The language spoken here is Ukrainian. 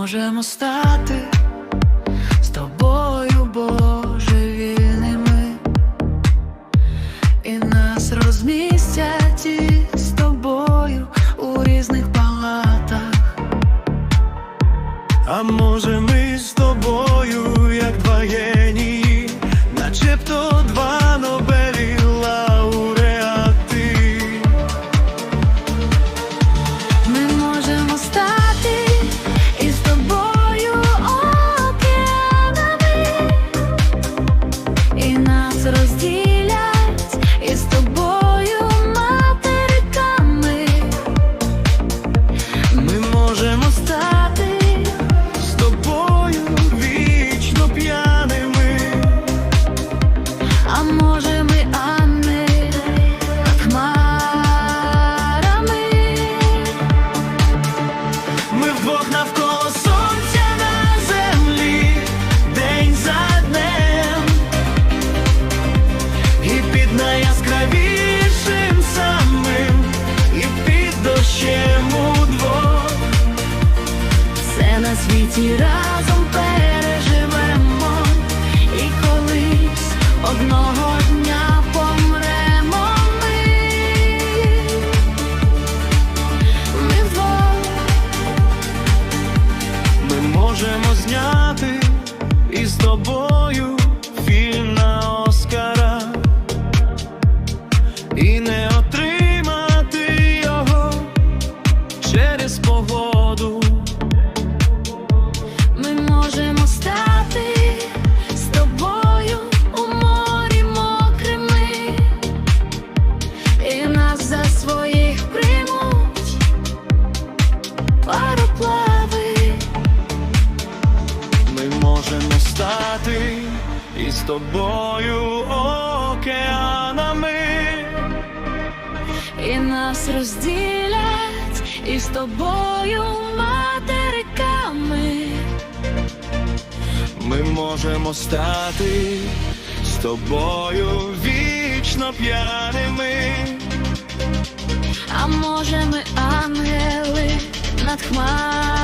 можемо стати А може хмарами Ми вдвох навколо сонця на землі, день за днем, і під найяскравішим самим, і під дощем удвох. Все на світі разом одного дня помремо ми можемо зняти із тобою можемо стати із тобою океанами. І нас розділять із тобою материками. Ми можемо стати з тобою вічно п'яними. А може ми ангели над хмарами.